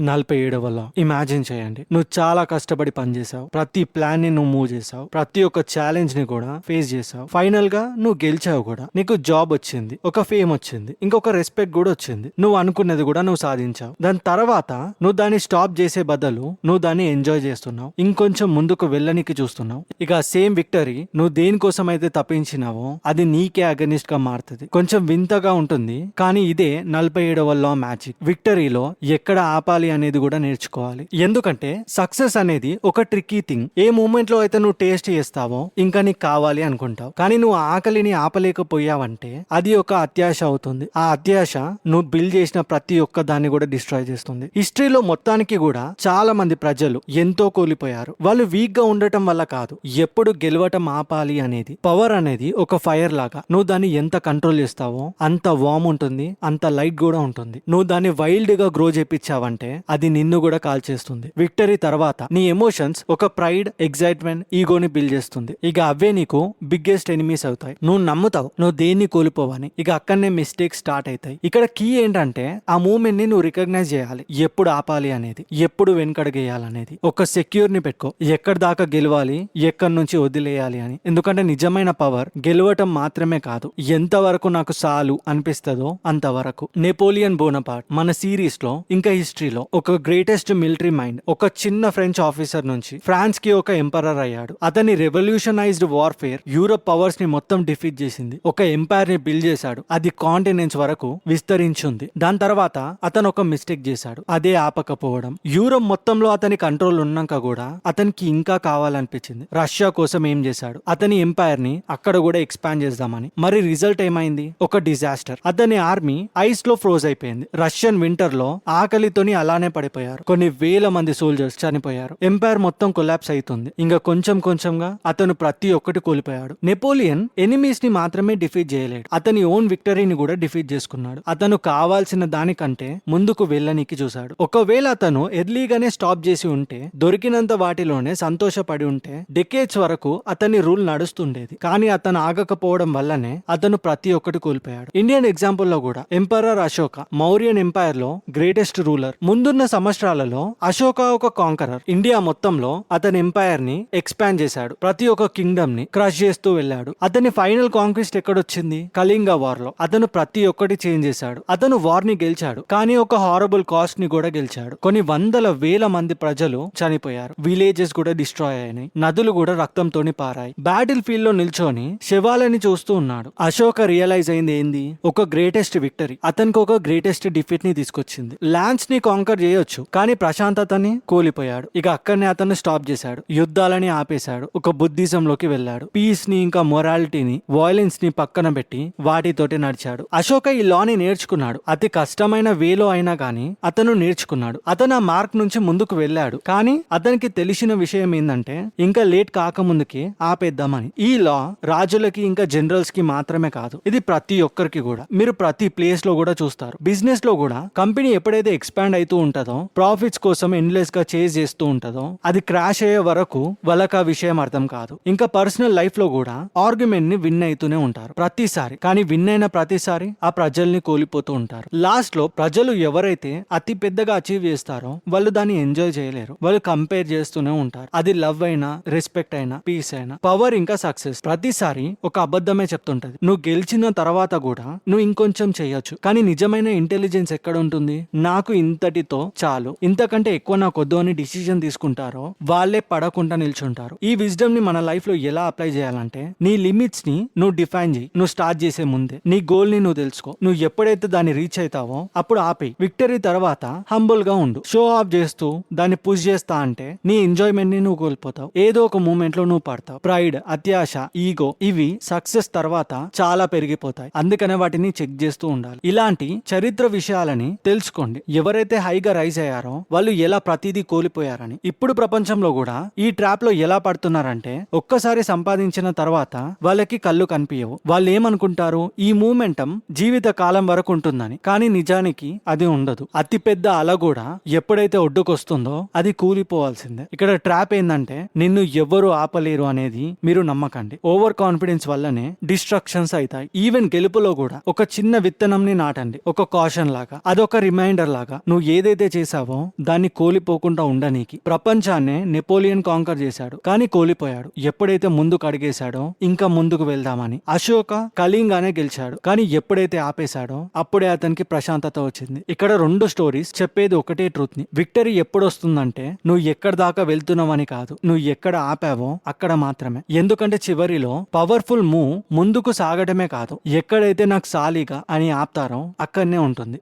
నలభై ఏడు వల్ల ఇమాజిన్ చేయండి. నువ్వు చాలా కష్టపడి పనిచేసావు ప్రతి ప్లాన్ని నువ్వు మూవ్ చేసావు ప్రతి ఒక్క ఛాలెంజ్ని కూడా ఫేస్ చేసావు ఫైనల్గా నువ్వు గెలిచావు కూడా. నీకు జాబ్ వచ్చింది. ఒక ఫేమ్ వచ్చింది. ఇంకొక రెస్పెక్ట్ కూడా వచ్చింది. నువ్వు అనుకున్నది కూడా నువ్వు సాధించావు. దాని తర్వాత నువ్వు దాన్ని స్టాప్ చేసే బదులు నువ్వు దాన్ని ఎంజాయ్ చేస్తున్నావు. ఇంకొంచెం ముందుకు వెళ్ళనికి చూస్తున్నావు. ఇక సేమ్ విక్టరీ నువ్వు దేనికోసం అయితే తప్పించినావో అది నీకే అగనిస్ట్గా మారుతుంది. కొంచెం వింతగా ఉంటుంది. కానీ ఇదే నలభై ఏడవ లా మ్యాజిక్ విక్టరీలో ఎక్కడ ఆపాలి అనేది కూడా నేర్చుకోవాలి. ఎందుకంటే సక్సెస్ అనేది ఒక ట్రిక్కీ థింగ్ ఏ మూమెంట్లో అయితే నువ్వు టేస్ట్ చేస్తావో ఇంకా నీకు కావాలి అనుకుంటావు. కానీ నువ్వు ఆకలిని ఆపలేకపోయావంటే అది ఒక అత్యాశ అవుతుంది. ఆ అత్యాశ నువ్వు బిల్డ్ చేసిన ప్రతి ఒక్క దాన్ని కూడా డిస్ట్రాయ్ చేస్తుంది. హిస్టరీలో మొత్తానికి కూడా చాలా మంది ప్రజలు ఎంతో కోల్పోయారు. వాళ్ళు వీక్గా ఉండటం వల్ల కాదు. ఎప్పుడు గెలవటం ఆపాలి అనేది పవర్ అనేది ఒక ఫైర్ లాగా. నువ్వు దాన్ని ఎంత కంట్రోల్ చేస్తావో అంత వామ్ ఉంటుంది అంత లైట్ కూడా ఉంటుంది. నువ్వు దాన్ని వైల్డ్గా గ్రో చేపించావంటే అది నిన్ను కూడా కాల్ చేస్తుంది. విక్టరీ తర్వాత నీ ఎమోషన్స్ ఒక ప్రైడ్ ఎగ్జైట్మెంట్ ఈగోని బిల్డ్ చేస్తుంది. ఇక అవే నీకు బిగ్గెస్ట్ ఎనిమీస్ అవుతాయి. నువ్వు నమ్ముతావు నువ్వు దేన్ని కోల్పోవని. ఇక అక్కడనే మిస్టేక్ స్టార్ట్ అవుతాయి. ఇక్కడ కీ ఏంటంటే ఆ మూమెంట్ని నువ్వు రికగ్నైజ్ చేయాలి. ఎప్పుడు ఆపాలి అనేది ఎప్పుడు వెనకడగేయాలనేది. ఒక సెక్యూర్ని పెట్టుకో. ఎక్కడి దాకా గెలవాలి ఎక్కడి నుంచి వదిలేయాలి అని. ఎందుకంటే నిజమైన పవర్ గెలవటం మాత్రమే కాదు. ఎంత వరకు నాకు చాలు అనిపిస్తుందో అంతవరకు. నెపోలియన్ బోనపార్ట్ మన సిరీస్లో ఇంకా హిస్టరీలో ఒక గ్రేటెస్ట్ మిలిటరీ మైండ్ ఒక చిన్న ఫ్రెంచ్ ఆఫీసర్ నుంచి ఫ్రాన్స్కి ఒక ఎంపరర్ అయ్యాడు. అతని రెవల్యూషనైజ్డ్ వార్ఫేర్ యూరప్ పవర్స్ని మొత్తం డిఫీట్ చేసింది. ఒక ఎంపైర్ని బిల్డ్ చేశాడు. అది కాంటినెంట్స్ వరకు విస్తరించింది. దాని తర్వాత అతను ఒక మిస్టేక్ చేశాడు. అదే ఆపకపోవడం. యూరప్ మొత్తంలో అతని కంట్రోల్ ఉన్నాక కూడా అతనికి ఇంకా కావాలనిపించింది. రష్యా కోసం ఏం చేశాడు? అతని ఎంపైర్ని అక్కడ కూడా ఎక్స్పాండ్ చేద్దామని. మరి రిజల్ట్ ఏమైంది? ఒక డిజాస్టర్ అతని ఆర్మీ ఐస్లో ఫ్రోజ్ అయిపోయింది. రష్యన్ వింటర్లో ఆకలితోని అలానే పడిపోయారు. కొన్ని వేల మంది సోల్జర్స్ చనిపోయారు. ఎంపైర్ మొత్తం కొలాప్స్ అవుతుంది ఇంకా కొంచెం కొంచెంగా అతను ప్రతి ఒక్కటి కోల్పోయాడు. నెపోలియన్ ఎనిమీస్ని మాత్రమే డిఫీట్ చేయలేడు. అతని ఓన్ విక్టరీని కూడా డిఫీట్ చేసుకున్నాడు. అతను కావాల్సిన దానికంటే ముందుకు వెళ్ళనీకి చూశాడు. ఒకవేళ అతను ఎర్లీగానే స్టాప్ చేసి ఉంటే దొరికినంత వాటిలోనే సంతోషపడి ఉంటే డెకేట్స్ వరకు అతని రూల్ నడుస్తుండేది. కానీ అతను ఆగకపోవడం వల్లనే అతను ప్రతి ఒక్కటి కోల్పోయాడు. ఇండియన్ ఎగ్జాంపుల్లో కూడా ఎంపరర్ అశోక మౌర్యన్ ఎంపైర్లో గ్రేటెస్ట్ రూలర్ ముందు ముందున్న సంవత్సరాలలో అశోక ఒక కాంకరర్ ఇండియా మొత్తంలో అతని ఎంపైర్ని ఎక్స్పాండ్ చేశాడు. ప్రతి ఒక్క కింగ్డమ్ని క్రష్ చేస్తూ వెళ్ళాడు. అతని ఫైనల్ కాంక్విస్ట్ ఎక్కడొచ్చింది? కళింగ వార్లో. అతను ప్రతి ఒక్కటి చేంజ్ చేశాడు. అతను వార్ని గెలిచాడు. కానీ ఒక హారబుల్ కాస్ట్ని కూడా గెలిచాడు. కొన్ని వందల వేల మంది ప్రజలు చనిపోయారు. విలేజెస్ కూడా డిస్ట్రాయ్ అయినాయి. నదులు కూడా రక్తంతోని పారాయి. బ్యాటిల్ ఫీల్డ్లో నిల్చొని శవాలని చూస్తూ ఉన్నాడు. అశోక రియలైజ్ అయింది ఏంది? ఒక గ్రేటెస్ట్ విక్టరీ అతనికి ఒక గ్రేటెస్ట్ డిఫిట్ని తీసుకొచ్చింది. ల్యాండ్స్ని కాంకర్ చేయొచ్చు కానీ ప్రశాంతతని కోల్పోయాడు. ఇక అక్కడనే అతను స్టాప్ చేశాడు. యుద్ధాలని ఆపేశాడు. ఒక బుద్ధిజంలోకి వెళ్ళాడు. పీస్ని ఇంకా మొరాలిటీని వాయిలెన్స్ని పక్కన పెట్టి వాటితోటి నడిచాడు. అశోక ఈ లాని నేర్చుకున్నాడు. అతి కష్టమైన వేలో అయినా కానీ అతను నేర్చుకున్నాడు. అతను ఆ మార్క్ నుంచి ముందుకు వెళ్ళాడు. కానీ అతనికి తెలిసిన విషయం ఏంటంటే ఇంకా లేట్ కాకముందుకి ఆపేద్దామని. ఈ లా రాజులకి ఇంకా జనరల్స్కి మాత్రమే కాదు ఇది ప్రతి ఒక్కరికి కూడా. మీరు ప్రతి ప్లేస్లో కూడా చూస్తారు. బిజినెస్లో కూడా కంపెనీ ఎప్పుడైతే ఎక్స్పాండ్ అవుతూ ఉంటుందో. ప్రాఫిట్స్ కోసం ఎండ్లెస్గా చేజ్ చేస్తూ ఉంటుందో. అది క్రాష్ అయ్యే వరకు వాళ్ళకి ఆ విషయం అర్థం కాదు. ఇంకా పర్సనల్ లైఫ్లో కూడా ఆర్గ్యుమెంట్ని విన్ అవుతూనే ఉంటారు. ప్రతిసారి కానీ విన్ అయిన ప్రతిసారి ఆ ప్రజల్ని కోల్పోతూ ఉంటారు. లాస్ట్లో ప్రజలు ఎవరైతే అతి పెద్దగా అచీవ్ చేస్తారో వాళ్ళు దాన్ని ఎంజాయ్ చేయలేరు. వాళ్ళు కంపేర్ చేస్తూనే ఉంటారు. అది లవ్ అయినా రెస్పెక్ట్ అయినా పీస్ అయినా పవర్ ఇంకా సక్సెస్ ప్రతిసారి ఒక అబద్ధమే చెప్తుంటది. నువ్వు గెలిచిన తర్వాత కూడా నువ్వు ఇంకొంచెం చేయొచ్చు. కానీ నిజమైన ఇంటెలిజెన్స్ ఎక్కడ ఉంటుంది? నాకు ఇంతటి ఇంతటితో చాలు. ఇంతకంటే ఎక్కువ నాకు వద్దు అని డిసిజన్ తీసుకుంటారో వాళ్ళే పడకుండా నిల్చుంటారు. ఈ విజ్డమ్ని మన లైఫ్లో ఎలా అప్లై చేయాలంటే నీ లిమిట్స్ని నువ్వు డిఫైన్ చేయి. నువ్వు స్టార్ట్ చేసే ముందే. నీ గోల్ని నువ్వు తెలుసుకో. నువ్వు ఎప్పుడైతే దాన్ని రీచ్ అవుతావో అప్పుడు ఆపేయి. విక్టరీ తర్వాత హంబుల్గా ఉండు. షో ఆఫ్ చేస్తూ దాన్ని పుష్ చేస్తా అంటే నీ ఎంజాయ్మెంట్ని నువ్వు కోల్పోతావు. ఏదో ఒక మూమెంట్లో నువ్వు పడతావు. ప్రైడ్ అత్యాశ ఈగో ఇవి సక్సెస్ తర్వాత చాలా పెరిగిపోతాయి. అందుకనే వాటిని చెక్ చేస్తూ ఉండాలి. ఇలాంటి చరిత్ర విషయాలని తెలుసుకోండి. ఎవరైతే హై హైగా రైజ్ అయ్యారో వాళ్ళు ఎలా ప్రతిదీ కోల్పోయారని. ఇప్పుడు ప్రపంచంలో కూడా ఈ ట్రాప్లో ఎలా పడుతున్నారంటే ఒక్కసారి సంపాదించిన తర్వాత వాళ్ళకి కళ్ళు కనిపించవు వాళ్ళు ఏమనుకుంటారు ఈ మూమెంటం జీవిత కాలం వరకు ఉంటుందని. కానీ నిజానికి అది ఉండదు. అతి పెద్ద అల కూడా ఎప్పుడైతే ఒడ్డుకొస్తుందో అది కూలిపోవాల్సిందే. ఇక్కడ ట్రాప్ ఏంటంటే నిన్ను ఎవ్వరు ఆపలేరు అనేది మీరు నమ్మకండి. ఓవర్ కాన్ఫిడెన్స్ వల్లనే డిస్ట్రక్షన్స్ అవుతాయి ఈవెన్ గెలుపులో కూడా ఒక చిన్న విత్తనం ని నాటండి. ఒక కాషన్ లాగా అదొక రిమైండర్ లాగా. నువ్వు ఏది ఏదైతే చేశావో దాన్ని కోలిపోకుండా ఉండనీకి. ప్రపంచాన్నే నెపోలియన్ కాంకర్ చేశాడు కానీ కోలిపోయాడు. ఎప్పుడైతే ముందుకు అడిగేశాడో ఇంకా ముందుకు వెళ్దామని. అశోక కళింగానే గెలిచాడు కానీ ఎప్పుడైతే ఆపేశాడో అప్పుడే అతనికి ప్రశాంతత వచ్చింది. ఇక్కడ రెండు స్టోరీస్ చెప్పేది ఒకటే ట్రూత్ని విక్టరీ ఎప్పుడొస్తుందంటే నువ్వు ఎక్కడ దాకా వెళ్తున్నావని కాదు. నువ్వు ఎక్కడ ఆపావో అక్కడ మాత్రమే. ఎందుకంటే చివరిలో పవర్ఫుల్ మూవ్ ముందుకు సాగడమే కాదు. ఎక్కడైతే నాకు సాలిగా అని ఆపుతారో అక్కడనే ఉంటుంది.